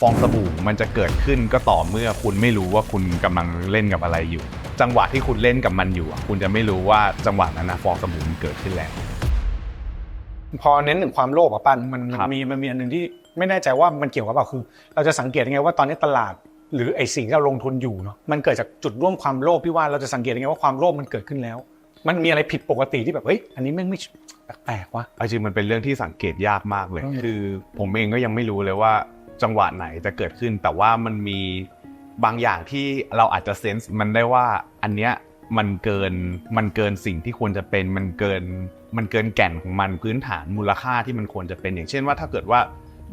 ฟองสบู่มันจะเกิดขึ้นก็ต่อเมื่อคุณไม่รู้ว่าคุณกำลังเล่นกับอะไรอยู่ จังหวะที่คุณเล่นกับมันอยู่อะคุณจะไม่รู้ว่าจังหวะนั้นนะฟองสบู่มันเกิดขึ้นแล้วพอเน้นถึงความโลภอะปั้นมันครับมีมันมีอันหนึ่งที่ไม่แน่ใจว่ามันเกี่ยวกับเปล่าคือ เราจะสังเกตยังไงว่าตอนนี้ตลาด หรือไอสิ่งที่เราลงทุนอยู่เนาะมันเกิดจากจุดร่วมความโลภที่ว่าเราจะสังเกตยังไงว่าความโลภมันเกิดขึ้นแล้ว มันมีอะไรผิดปกติที่แบบเฮ้ยอันนี้แม่งไม่แปลกๆวะเอาจริงมันเป็นเรื่องที่สังเกตยากมากเลยอืมคือผมเองก็ยังไม่รู้เลยว่า จังหวะไหนจะเกิดขึ้น แต่ว่ามันมีบางอย่างที่เราอาจจะเซนส์มันได้ว่าอันเนี้ยมันเกินมันเกินสิ่งที่ควรจะเป็นมันเกินมันเกินแก่นของมันพื้นฐานมูลค่าที่มันควรจะเป็นอย่างเช่นว่าถ้าเกิดว่า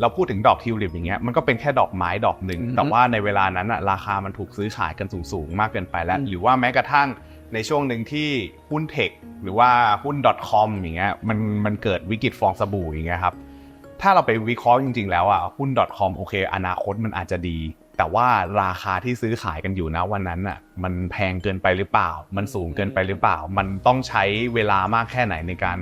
เราพูดถึงดอกทิวลิปอย่างเงี้ยมันก็เป็นแค่ดอกไม้ดอกหนึ่งอือฮึแต่ว่าในเวลานั้นอะราคามันถูกซื้อขายกันสูงๆมากเกินไปแล้วอืมหรือว่าแม้กระทั่งในช่วงหนึ่งที่หุ้นเทคหรือว่าหุ้น .com อย่างเงี้ยมันมันเกิดวิกฤตฟองสบู่อย่างเงี้ยครับ ถ้าเราไปวิเคราะห์จริง ๆ แล้วอะหุ้น .com โอเค อนาคตมันอาจจะดี แต่ว่าราคาที่ซื้อขายกันอยู่นะวันนั้นอะมันแพงเกินไปหรือเปล่า มันสูงเกินไปหรือเปล่า มันต้องใช้เวลามากแค่ไหนในการ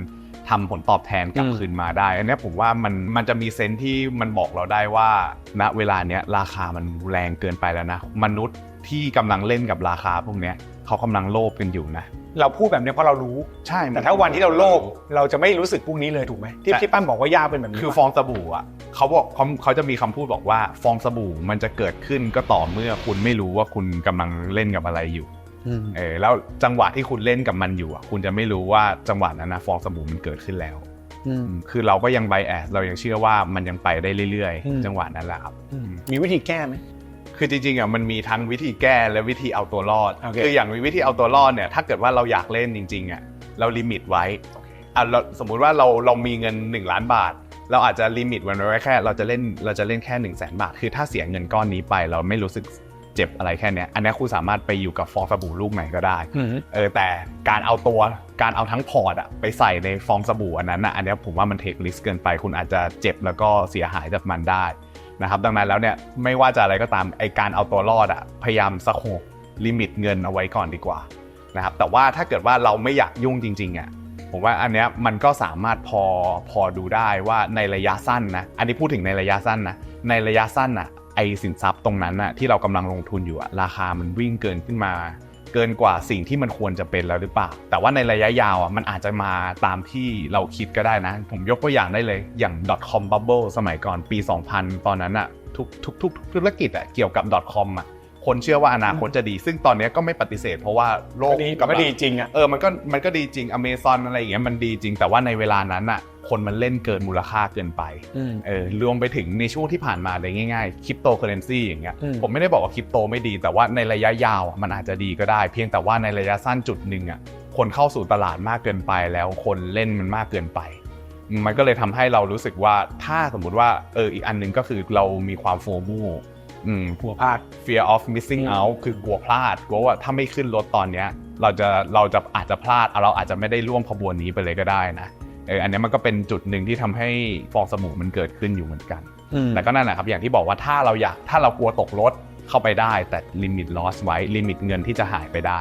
ทำผลตอบแทนกลับคืนมาได้ อันนี้ผมว่ามันมันจะมีเซนส์ที่มันบอกเราได้ว่า ณเวลาเนี้ยราคามันแรงเกินไปแล้วนะ มนุษย์ ที่กำลังเล่นกับราคาพวกเนี้ยเขากำลังโลภกันอยู่นะ เราพูดแบบนี้เพราะเรารู้ ใช่แต่ถ้าวันที่เราโลภเราจะไม่รู้สึกพวกนี้เลยถูกไหมที่ที่ปั้นบอกว่ายากเป็นแบบนี้คือฟองสบู่อะเขาบอกเขาเขาจะมีคำพูดบอกว่าฟองสบู่มันจะเกิดขึ้นก็ต่อเมื่อคุณไม่รู้ว่าคุณกำลังเล่นกับอะไรอยู่ อืม เออแล้วจังหวะที่คุณเล่นกับมันอยู่อะคุณจะไม่รู้ว่าจังหวะนั้นนะฟองสบู่มันเกิดขึ้นแล้วอืม อืมคือเราก็ยังไบแอสเรายังเชื่อว่ามันยังไปได้เรื่อยอืม ๆ จังหวะนั้นแหละครับ อืมมีวิธีแก้ไหม คือจริงๆอะมันมีทั้งวิธีแก้และวิธีเอาตัวรอดโอเคคืออย่างวิธีเอาตัวรอดเนี่ยถ้าเกิดว่าเราอยากเล่นจริงๆอะเราลิมิตไว้อะเราสมมุติว่าเราเรามีเงิน 1 ล้านบาท เราอาจจะลิมิตมันไว้แค่ เราจะเล่นเราจะเล่นแค่ 1 0 0 0 0แสนบาท คือถ้าเสียเงินก้อนนี้ไป เราไม่รู้สึกเจ็บอะไรแค่เนี้ยอันเนี้ยคุณสามารถไปอยู่กับฟองสบู่ลูกไหนก็ได้ อืมเออแต่การเอาตัวการเอาทั้งพอร์ตอะไปใส่ในฟองสบู่อันนั้นอะอันเนี้ยผมว่ามันเทคลิสเกินไปคุณอาจจะเจ็บแล้วก็เสียหายจากมันได้ นะครับดังนั้นแล้วเนี่ยไม่ว่าจะอะไรก็ตามไอการเอาตัวรอดอะพยายามสโคบลิมิตเงินเอาไว้ก่อนดีกว่านะครับแต่ว่าถ้าเกิดว่าเราไม่อยากยุ่งจริงๆอะผมว่าอันเนี้ยมันก็สามารถพอพอดูได้ว่าในระยะสั้นนะอันนี้พูดถึงในระยะสั้นนะในระยะสั้นอะไอสินทรัพย์ตรงนั้นอะที่เรากำลังลงทุนอยู่อะราคามันวิ่งเกินขึ้นมา เกินกว่าสิ่งที่มันควรจะเป็นแล้วหรือเปล่า แต่ว่าในระยะยาวอะมันอาจจะมาตามที่เราคิดก็ได้นะ ผมยกตัวอย่างได้เลยอย่าง .com bubble สมัยก่อนปี 2000 ตอนนั้นอะทุกทุกทุกทุกธุรกิจอะเกี่ยวกับ .com อะ คนเชื่อว่าอนาคตจะดี ซึ่งตอนเนี้ยก็ไม่ปฏิเสธ เพราะว่าโลกก็ดีกำลังก็ดีจริงอะเออมันก็มันก็ดีจริงอเมซอนอะไรอย่างเงี้ยมันดีจริงแต่ว่าในเวลานั้นอะคนมันเล่นเกินมูลค่าเกินไปอืมเออรวมไปถึงในช่วงที่ผ่านมาเลยง่ายๆคริปโตเคอเรนซีอย่างเงี้ยอืมผมไม่ได้บอกว่าคริปโตไม่ดี แต่ว่าในระยะยาวอะมันอาจจะดีก็ได้ เพียงแต่ว่าในระยะสั้นจุดหนึ่งอะคนเข้าสู่ตลาดมากเกินไปแล้วคนเล่นมันมากเกินไปมันก็เลยทำให้เรารู้สึกว่าถ้าสมมุติว่าเอออีกอันหนึงก็คือเรามีความโฟมู อืมหัวพลาด fear of missing อืม out คือกลัวพลาดกลัวว่าถ้าไม่ขึ้นรถตอนเนี้ย เราจะเราจะอาจจะพลาดเราอาจจะไม่ได้ร่วมขบวนนี้ไปเลยก็ได้นะเอออันเนี้ยมันก็เป็นจุดหนึ่งที่ทำให้ฟองสบู่มันเกิดขึ้นอยู่เหมือนกันอืมแต่ก็นั่นแหละครับอย่างที่บอกว่าถ้าเราอยากถ้าเรากลัวตกรถเข้าไปได้ แต่ลิมิต loss ไว้ลิมิตเงินที่จะหายไปได้